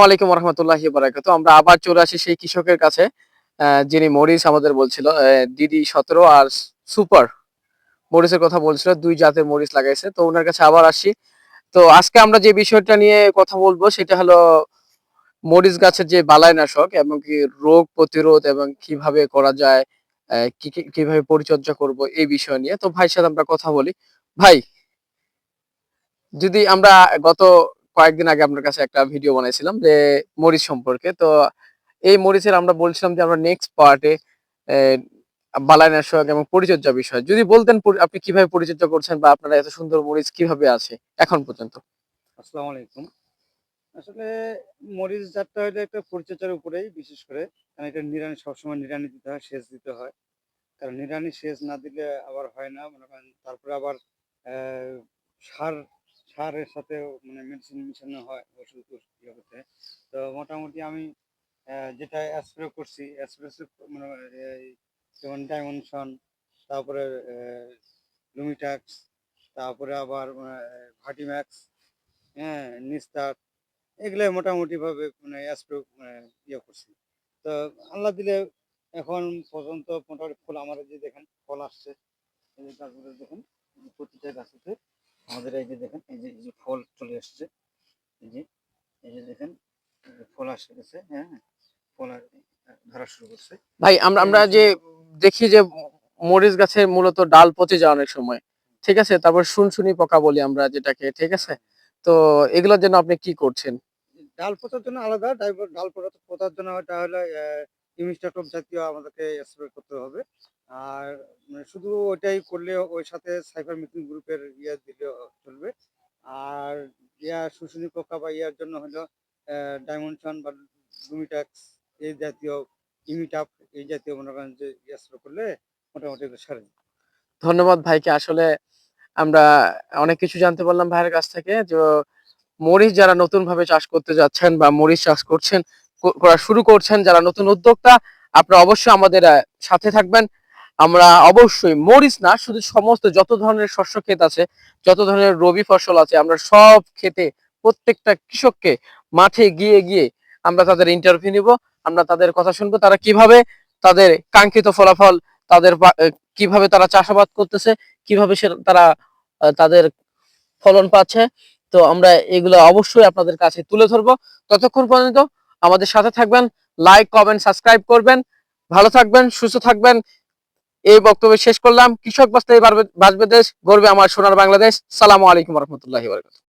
ওয়ালাইকুম রহমতুল্লাহি বারাকাতু আমরা আবার চলে আসি সেই কৃষকের কাছে যিনি মরিচ আমাদের বলছিল ডিডি সতেরো আর সুপার মরিচের কথা বলছিল, দুই জাতের লাগাইছে। তো ওনার কাছে আবার আসি। তো আজকে আমরা যে বিষয়টা নিয়ে কথা বলব, সেটা হলো মরিচ গাছের যে বালাইনাশক এবং কি রোগ প্রতিরোধ এবং কীভাবে করা যায় কীভাবে পরিচর্যা করব এই বিষয় নিয়ে। তো ভাইয়ের সাথে আমরা কথা বলি। ভাই, যদি আমরা গত কয়েকদিন আগে আপনার কাছে একটা ভিডিও বানাইছিলাম যে মরিচ সম্পর্কে। তো এই মরিচের আমরা বলছিলাম যে আমরা নেক্সট পার্টে বালাইনাশক এবং পরিচর্যা বিষয়। যদি বলতেন আপনি কীভাবে পরিচর্যা করছেন বা আপনারা এত সুন্দর মরিচ কীভাবে আছে এখন পর্যন্ত? আসসালামু আলাইকুম। আসলে মরিচ জাতটা হলো একটা পরিচর্যার উপরেই বিশেষ করে, কারণ এটা নিরানি সবসময় নিরানি দিতে হয়, সেচ দিতে হয়। কারণ নিরানি সেচ না দিলে আবার হয় না, মনে করেন তারপরে আবার সার সারের সাথে মানে মেডিসিন মিশানো হয় ওষুধ ইয়ে করতে তো মোটামুটি আমি যেটা স্প্রে করছি স্প্রে মানে যেমন ডাইমনশন তারপরে লুমিটাক্স তারপরে আবার ভাটিম্যাক্স হ্যাঁ নিস্তার এগুলো মোটামুটিভাবে মানে স্প্রে ইয়ে করছি। তো আল্লাহ দিলে এখন পর্যন্ত মোটামুটি ফুল আমার যে দেখেন ফল আসছে তারপরে দেখেন, প্রতিটা গাছেতে। আমাদের এই যে দেখেন এই যে এই যে ফল চলে আসছে এই যে এই যে দেখেন ফল আসে গেছে হ্যাঁ ফল আর ধরা শুরু করছে। ভাই আমরা আমরা যে দেখি যে মরিচ গাছের মূলত ডাল পচে যায় অনেক সময় ঠিক আছে? তারপর শুনশুনি পোকা বলি আমরা যেটাকে ঠিক আছে? তো এগুলোর জন্য আপনি কি করছেন? ডাল পোতার জন্য আলাদা ডাল- ডাল পোতা পোতার জন্য ওটা হলো ইমিস্টাটপ জাতীয় আমাদেরকে স্প্রে করতে হবে। আর মানে শুধু ওইটাই করলে ওই সাথে সাইফার মিটিং গ্রুপের ইয়ে দিলে চলবে। আর ইয়া শুশুনি পোকা বা ইয়ার জন্য হলো ডায়মন্ডসন বা লুমিটাক্স এই জাতীয় ইমিটাপ এই জাতীয় মনে করেন যে স্প্রে করলে মোটামুটি সারে। ধন্যবাদ ভাইকে, আসলে আমরা অনেক কিছু জানতে পারলাম ভাইয়ের কাছ থেকে। যে মরিচ যারা নতুন ভাবে চাষ করতে যাচ্ছেন বা মরিচ চাষ করছেন করা শুরু করছেন যারা নতুন উদ্যোক্তা, আপনারা অবশ্যই আমাদের সাথে থাকবেন। আমরা অবশ্যই মরিচ না, শুধু সমস্ত যত ধরনের শস্য ক্ষেত আছে, যত ধরনের রবি ফসল আছে, আমরা সব ক্ষেতে প্রত্যেকটা কৃষককে মাঠে গিয়ে গিয়ে আমরা তাদের ইন্টারভিউ নিব, আমরা তাদের কথা শুনব, তারা কীভাবে তাদের কাঙ্ক্ষিত ফলাফল, তাদের কীভাবে তারা চাষাবাদ করতেছে, কীভাবে সে, তারা তাদের ফলন পাচ্ছে। তো আমরা এগুলো অবশ্যই আপনাদের কাছে তুলে ধরবো। ততক্ষণ পর্যন্ত আমাদের সাথে থাকবেন লাইক কমেন্ট সাবস্ক্রাইব করবেন। ভালো থাকবেন, সুস্থ থাকবেন। এই বক্তব্য শেষ করলাম। কৃষক বাঁচতে বাঁচবে দেশ গর্বে আমার সোনার বাংলাদেশ। সালামু আলাইকুম রহমতুল্লাহি